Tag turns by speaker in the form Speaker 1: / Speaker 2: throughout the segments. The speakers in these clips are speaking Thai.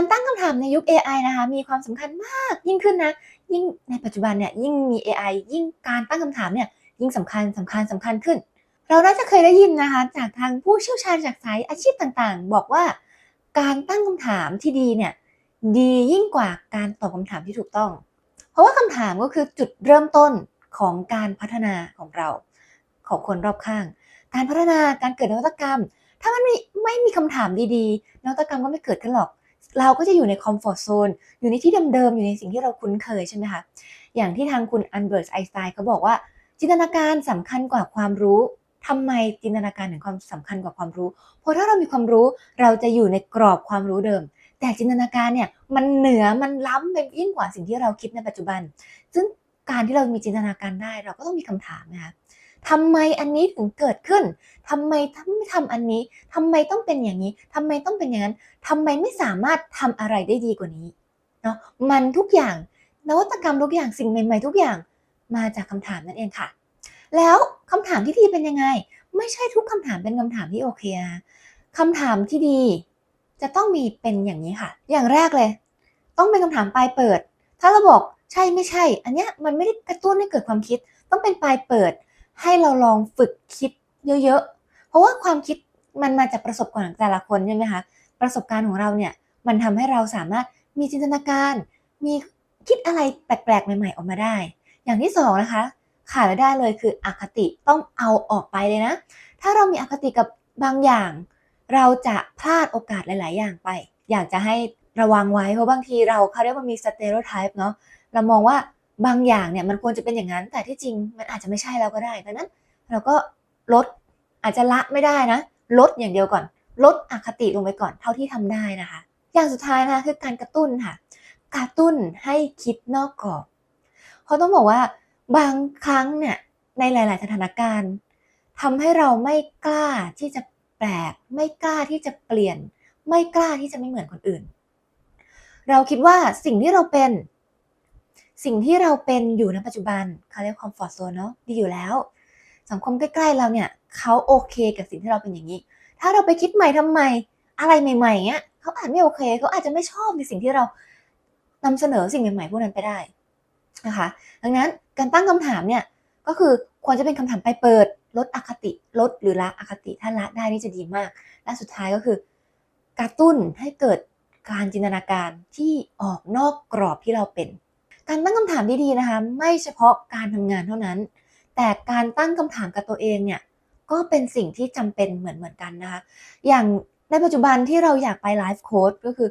Speaker 1: การตั้งคำถามในยุค AI นะคะมีความสำคัญมากยิ่งขึ้นนะ ยิ่งในปัจจุบันเนี่ยยิ่งมี AI ยิ่งการตั้งคำถามเนี่ยยิ่งสำคัญสำคัญสำคัญขึ้น เราน่าจะเคยได้ยินนะคะ จากทางผู้เชี่ยวชาญจากสายอาชีพต่างๆ บอกว่า การตั้งคำถามที่ดีเนี่ยดียิ่งกว่าการตอบคำถามที่ถูกต้อง เพราะว่าคำถามก็คือจุดเริ่มต้นของการพัฒนาของเรา ของคนรอบข้าง การพัฒนาการเกิดนวัตกรรม ถ้ามันไม่ไม่มีคำถามดีๆนวัตกรรมก็ไม่เกิดขึ้นหรอก เราก็จะอยู่ในคอมฟอร์ทโซนอยู่ในที่เดิมๆอยู่ในสิ่งที่เราคุ้นเคยใช่ไหมคะอย่างที่ทางคุณอันเบิร์ตไอสไตน์เขาบอกว่า จินตนาการสำคัญกว่าความรู้ทำไมจินตนาการถึงความสำคัญกว่าความรู้ เพราะถ้าเรามีความรู้เราจะอยู่ในกรอบความรู้เดิม แต่จินตนาการเนี่ยมันเหนือมันล้ำไปยิ่งกว่าสิ่งที่เราคิดในปัจจุบัน ซึ่งการที่เรามีจินตนาการได้ เราก็ต้องมีคำถามนะคะ ทำไมอันนี้ถึงเกิดขึ้นทำไมทำไม่ทำอันนี้ทำไมต้องเป็นอย่างนี้ทำไมต้องเป็นอย่างนั้นทำไมไม่สามารถทำอะไรได้ดีกว่านี้เนาะมันทุกอย่างนวัตกรรมทุกอย่างสิ่งใหม่ ๆ ทุกอย่างมาจากคำถามนั่นเองค่ะ แล้วคำถามที่ดีเป็นยังไง ไม่ใช่ทุกคำถามเป็นคำถามที่โอเคนะคำถามที่ดี จะต้องมีเป็นอย่างนี้ค่ะ อย่างแรกเลย ต้องเป็นคำถามปลายเปิด ถ้าเราบอกใช่ไม่ใช่ อันเนี้ยมันไม่ได้กระตุ้นให้เกิดความคิด ต้องเป็นปลายเปิด ให้เราลองฝึกคิดเยอะๆ เพราะว่าความคิดมันมาจากประสบการณ์ของแต่ละคนใช่ไหมคะ ประสบการณ์ของเราเนี่ยมันทำให้เราสามารถมีจินตนาการ มีคิดอะไรแปลกๆ ใหม่ๆ ออกมาได้ อย่างที่สองนะคะขาดไม่ได้เลยคืออคติต้องเอาออกไปเลยนะ ถ้าเรามีอคติกับบางอย่าง เราจะพลาดโอกาสหลาย ๆ อย่างไป อยากจะให้ระวังไว้เพราะบางทีเราเขาเรียกว่ามีสเตอริโอไทป์เนาะเรามองว่า บางอย่างเนี่ยมันควรจะเป็นอย่างนั้น แต่ที่จริงมันอาจจะไม่ใช่แล้วก็ได้ดังนั้น เราก็ลดอาจจะละไม่ได้นะ ลดอย่างเดียวก่อน ลดอคติลงไปก่อนเท่าที่ทำได้นะคะ อย่างสุดท้ายนะคะคือการกระตุ้นค่ะ กระตุ้นให้คิดนอกกรอบเขาต้องบอกว่าบางครั้งเนี่ยในหลาย ๆ สถานการณ์ทำให้เราไม่กล้าที่จะแปลก ไม่กล้าที่จะเปลี่ยน ไม่กล้าที่จะไม่เหมือนคนอื่น เราคิดว่าสิ่งที่เราเป็น สิ่งที่เราเป็นอยู่ในปัจจุบันเขาเรียกคอมฟอร์ทโซนเนาะดีอยู่แล้ว สังคมใกล้ๆเราเนี่ยเขาโอเคกับสิ่งที่เราเป็นอย่างนี้ ถ้าเราไปคิดใหม่ทำไมอะไรใหม่ๆเงี้ยเขาอาจไม่โอเคเขาอาจจะไม่ชอบในสิ่งที่เรานำเสนอสิ่งใหม่ๆพวกนั้นไปได้นะคะดังนั้นการตั้งคำถามเนี่ยก็คือควรจะเป็นคำถามไปเปิดลดอคติลดหรือละอคติถ้าละได้นี่จะดีมาก และสุดท้ายก็คือกระตุ้นให้เกิดการจินตนาการที่ออกนอกกรอบที่เราเป็น การตั้งคำถามดีๆนะคะ ไม่เฉพาะการทำงานเท่านั้น แต่การตั้งคำถามกับตัวเองเนี่ยก็เป็นสิ่งที่จำเป็นเหมือนเหมือนกันนะคะ อย่างในปัจจุบันที่เราอยากไปไลฟ์โค้ดก็คือ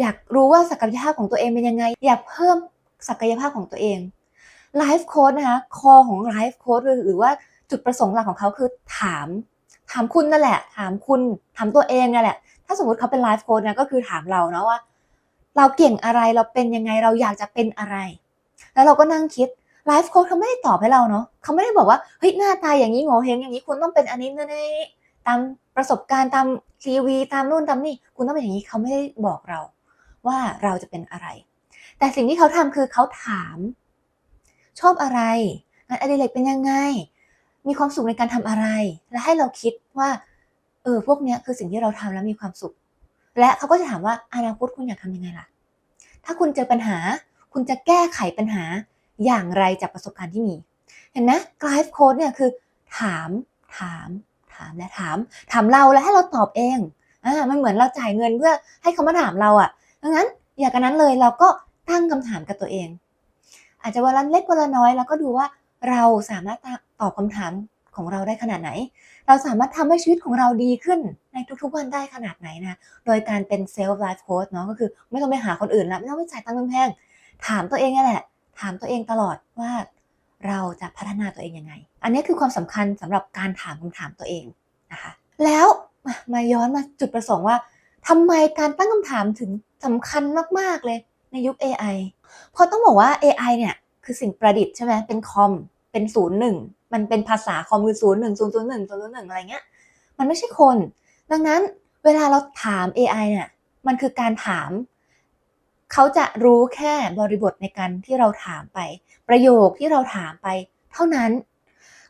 Speaker 1: อยากรู้ว่าศักยภาพของตัวเองเป็นยังไง อยากเพิ่มศักยภาพของตัวเองไลฟ์โค้ดนะคะคอของไลฟ์โค้ดหรือว่าจุดประสงค์หลักของเขาคือถาม ถามคุณนั่นแหละ ถามคุณถามตัวเองนั่นแหละ ถ้าสมมติเขาเป็นไลฟ์โค้ดนะก็คือถามเราเนาะว่า เราเก่งอะไรเราเป็นยังไงเราอยากจะเป็นอะไร แล้วเราก็นั่งคิดไลฟ์โค้ดเขาไม่ได้ตอบให้เราเนาะเขาไม่ได้บอกว่าเฮ้ยหน้าตาอย่างนี้โง่เฮงอย่างนี้คุณต้องเป็นอันนี้นั่นนี่ตามประสบการณ์ตามทีวีตามนู่นตามนี่คุณต้องเป็นอย่างนี้เขาไม่ได้บอกเรา ว่าเราจะเป็นอะไร แต่สิ่งที่เขาทำคือเขาถาม ชอบอะไรงานอดิเรกเป็นยังไง มีความสุขในการทำอะไร และให้เราคิดว่าเออพวกเนี้ยคือสิ่งที่เราทำแล้วมีความสุข และเขาก็จะถามว่าอนาคตคุณอยากทำยังไงล่ะ ถ้าคุณเจอปัญหา คุณจะแก้ไขปัญหาอย่างไรจากประสบการณ์ที่มี เห็นไหมไลฟ์โค้ดเนี่ยคือ ถาม ถาม ถามและถาม ถามเราและให้เราตอบเองอ่ามันเหมือนเราจ่ายเงินเพื่อให้เขามาถามเราอะ่ะดังนั้นอย่างกันนั้นเลยเราก็ตั้งคำถามกับตัวเอง อาจจะวันละเล็กวันละน้อย แล้วก็ดูว่าเราสามารถตอบคำถาม ของเราได้ขนาดไหน เราสามารถทำให้ชีวิตของเราดีขึ้นในทุกๆวันได้ขนาดไหนนะ โดยการเป็นเซลฟ์ไลฟ์โค้ชเนาะก็คือไม่ต้องไปหาคนอื่นละไม่ต้องไปจ่ายตังค์แพงๆถามตัวเองนี่แหละ ถามตัวเองตลอดว่าเราจะพัฒนาตัวเองยังไง อันนี้คือความสำคัญสำหรับการถามคำถามตัวเองนะคะ แล้วมาย้อนมาจุดประสงค์ว่าทำไมการตั้งคำถามถึงสำคัญมากๆเลยในยุค AI เพราะต้องบอกว่า AI เนี่ยคือสิ่งประดิษฐ์ใช่ไหมเป็นคอม เป็นศูนย์หนึ่ง มันเป็นภาษาคอมคือศูนย์หนึ่งศูนย์ศูนย์หนึ่งศูนย์ศูนย์หนึ่งอะไรเงี้ย มันไม่ใช่คน ดังนั้นเวลาเราถาม AI เนี่ย มันคือการถาม เขาจะรู้แค่บริบทในการที่เราถามไป ประโยคที่เราถามไป เท่านั้น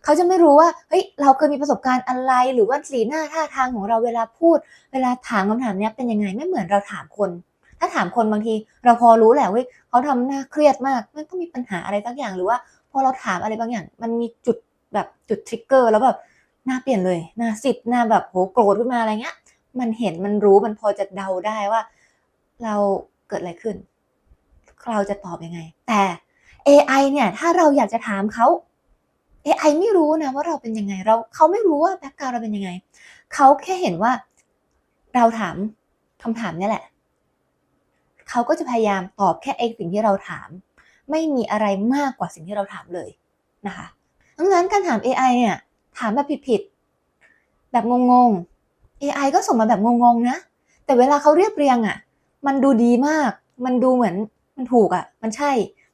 Speaker 1: เขาจะไม่รู้ว่า เฮ้ย เราเคยมีประสบการณ์อะไร หรือว่าสีหน้าท่าทางของเราเวลาพูด เวลาถามคำถามเนี้ยเป็นยังไง ไม่เหมือนเราถามคน ถ้าถามคนบางที เราพอรู้แหละว่าเขาทำหน้าเครียดมาก มันต้องมีปัญหาอะไรสักอย่าง หรือว่าพอเราถามอะไรบางอย่าง มันมีจุด แบบจุดทริกเกอร์แล้วแบบหน้าเปลี่ยนเลยหน้าสิบหน้าแบบโหโกรธขึ้นมาอะไรเงี้ย มันเห็นมันรู้มันพอจะเดาได้ว่า เราเกิดอะไรขึ้น เราจะตอบยังไง แต่ AI เนี่ยถ้าเราอยากจะถามเขา AI ไม่รู้นะว่าเราเป็นยังไง เราเขาไม่รู้ว่าแบ็กกราวเราเป็นยังไง เขาแค่เห็นว่า เราถามคำถามนี่แหละ เขาก็จะพยายามตอบแค่ไอ้สิ่งที่เราถาม ไม่มีอะไรมากกว่าสิ่งที่เราถามเลยนะคะ ดังนั้นการถาม AI เนี่ยถามแบบผิดๆแบบงงๆ AI ก็ส่งมาแบบงงๆนะแต่เวลาเขาเรียบเรียงอะ่ะ มันดูดีมาก มันดูเหมือนมันถูกอะ่ะ มันใช่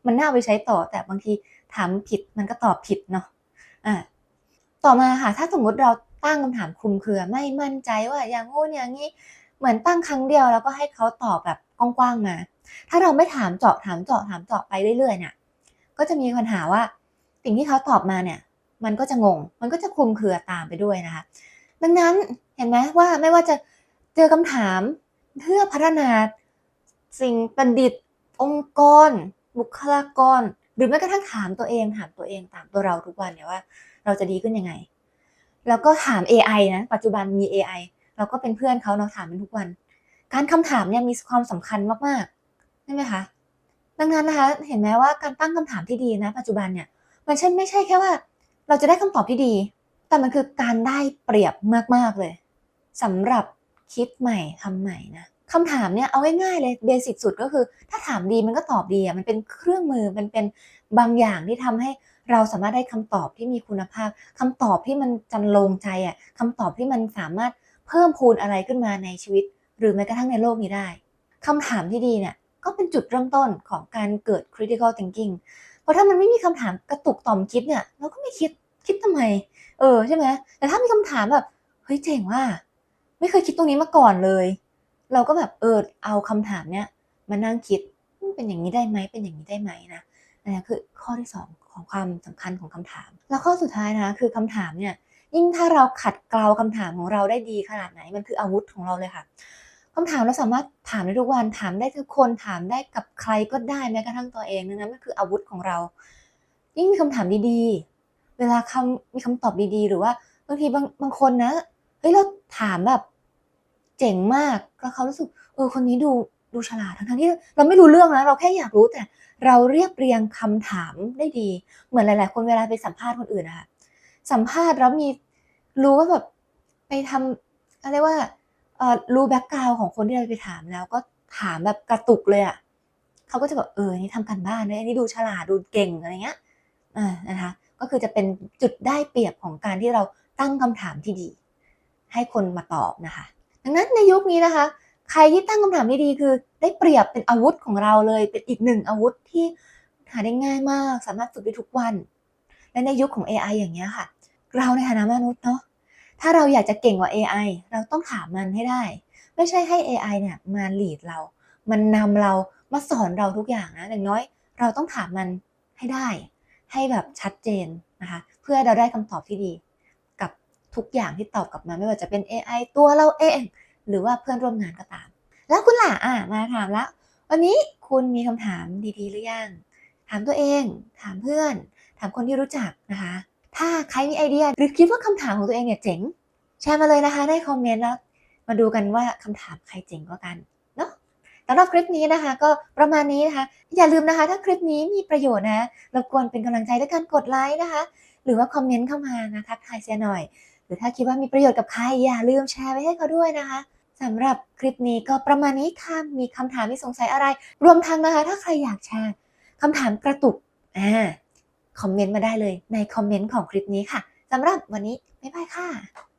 Speaker 1: มันน่าไปใช้ต่อ แต่บางทีถามผิดมันก็ตอบผิดเนาะอะต่อมาค่ะ ถ้าสมมติเราตั้งคำถามคลุมเครือ ไม่มั่นใจว่าอย่างงู้นอย่างนี้ เหมือนตั้งครั้งเดียวแล้วก็ให้เขาตอบแบบกว้างๆมา ถ้าเราไม่ถามเจาะถามเจาะถามเจาะไปเรื่อยๆเนี่ย ก็จะมีปัญหาว่า สิ่งที่เขาตอบมาเนี่ย มันก็จะงง มันก็จะคลุมเครือตามไปด้วยนะคะ ดังนั้นเห็นไหมว่าไม่ว่าจะเจอคำถามเพื่อพัฒนาสิ่งประดิษฐ์ องค์กร บุคลากร หรือแม้กระทั่งถามตัวเองถามตัวเองตามตัวเราทุกวันเนี่ยว่า เราจะดีขึ้นยังไง แล้วก็ถาม AI นะปัจจุบันมี AI เราก็เป็นเพื่อนเขาเนาะถามมันทุกวัน การคำถามเนี่ยมีความสำคัญมากๆใช่ไหมคะดังนั้นนะคะ เห็นไหมว่าการตั้งคำถามที่ดีนะ ปัจจุบันเนี่ย มันใช่ไม่ใช่แค่ว่า เราจะได้คำตอบที่ดี แต่มันคือการได้เปรียบมากๆเลยสำหรับคิดใหม่ทำใหม่นะคำถามเนี่ยเอาง่ายๆเลยเบสิกสุดก็คือ ถ้าถามดีมันก็ตอบดีอะมันเป็นเครื่องมือมันเป็นบางอย่างที่ทำให้เราสามารถได้คำตอบที่มีคุณภาพคำตอบที่มันจันลงใจอะคำตอบที่มันสามารถเพิ่มพูนอะไรขึ้นมาในชีวิต หรือแม้กระทั่งในโลกนี้ได้คำถามที่ดีเนี่ยก็เป็นจุดเริ่มต้นของการเกิด critical thinking เพราะถ้ามันไม่มีคำถามกระตุกต่อมคิดเนี่ย เราก็ไม่คิดคิดทำไม เออใช่ไหมแต่ถ้ามีคำถามแบบเฮ้ยเจ๋งว่า ไม่เคยคิดตรงนี้มาก่อนเลย เราก็แบบเออเอาคำถามเนี้ยมานั่งคิดเป็นอย่างนี้ได้ไหมเป็นอย่างนี้ได้ไหมนะนั่นคือข้อที่สองของความสำคัญของคำถาม แล้วข้อสุดท้ายนะคือคำถามเนี่ยยิ่งถ้าเราขัดเกลาคำถามของเราได้ดีขนาดไหน มันคืออาวุธของเราเลยค่ะ คำถามเราสามารถถามได้ทุกวันถามได้ทุกคนถามได้กับใครก็ได้แม้กระทั่งตัวเองนั้นมันคืออาวุธของเรา ยิ่งมีคำถามดีๆ เวลาคำมีคำตอบดีๆ หรือว่าบางทีบางบางคนนะเฮ้ยเราถามแบบเจ๋งมากแล้วเขารู้สึกเออคนนี้ดูดูฉลาดทั้งที่เราไม่รู้เรื่องนะเราแค่อยากรู้แต่เราเรียบเรียงคำถามได้ดี เหมือนหลาย ๆ คนเวลาไปสัมภาษณ์คนอื่นนะคะสัมภาษณ์แล้วมีรู้ว่าแบบไปทำอะไรว่า รู้แบ็กกราวของคนที่เราไปถามแล้ว ก็ถามแบบกระตุกเลยอะ่ะเขาก็จะแบบเออนี่ทำกันบ้านเลยอันนี้ดูฉลาดดูเก่งอะไรเงี้ยอ่านะคะ ก็คือจะเป็นจุดได้เปรียบของการที่เราตั้งคำถามที่ดี ให้คนมาตอบนะคะ ดังนั้นในยุคนี้นะคะ ใครที่ตั้งคำถามที่ดีคือได้เปรียบเป็นอาวุธของเราเลยเป็นอีกหนึ่งอาวุธที่หาได้ง่ายมาก สามารถฝึกได้ทุกวัน และในยุคของ AI อย่างเงี้ยค่ะ เราในฐานะมนุษย์เนาะ ถ้าเราอยากจะเก่งกว่า AI เราต้องถามมันให้ได้ ไม่ใช่ให้ AI เนี่ยมาลีดเรา มันนำเรามาสอนเราทุกอย่างนะอย่างน้อยเราต้องถามมันให้ได้ ให้แบบชัดเจนนะคะ เพื่อเราได้คำตอบที่ดี กับทุกอย่างที่ตอบกลับมาไม่ว่าจะเป็น AI ตัวเราเอง หรือว่าเพื่อนร่วมงานก็ตาม แล้วคุณล่ะอะมาถามแล้ววันนี้คุณมีคำถามดีๆหรือยังถามตัวเอง ถามเพื่อน ถามคนที่รู้จักนะคะ ถ้าใครมีไอเดียหรือคิดว่าคำถามของตัวเองเนี่ยเจ๋ง แชร์มาเลยนะคะในคอมเมนต์แล้วมาดูกันว่าคำถามใครเจ๋งกว่ากันเนาะสำหรับคลิปนี้นะคะ ก็ประมาณนี้นะคะ อย่าลืมนะคะ ถ้าคลิปนี้มีประโยชน์นะรบกวนเป็นกำลังใจด้วยการกดไลค์นะคะ หรือว่าคอมเมนต์เข้ามานะทักทายเสียหน่อย หรือถ้าคิดว่ามีประโยชน์กับใครอย่าลืมแชร์ไปให้เขาด้วยนะคะสำหรับคลิปนี้ก็ประมาณนี้ค่ะมีคำถามที่สงสัยอะไร รวมทั้งนะคะ ถ้าใครอยากแชร์คำถามกระตุกอ่า คอมเมนต์มาได้เลยในคอมเมนต์ของคลิปนี้ค่ะสำหรับวันนี้บ๊ายบายค่ะ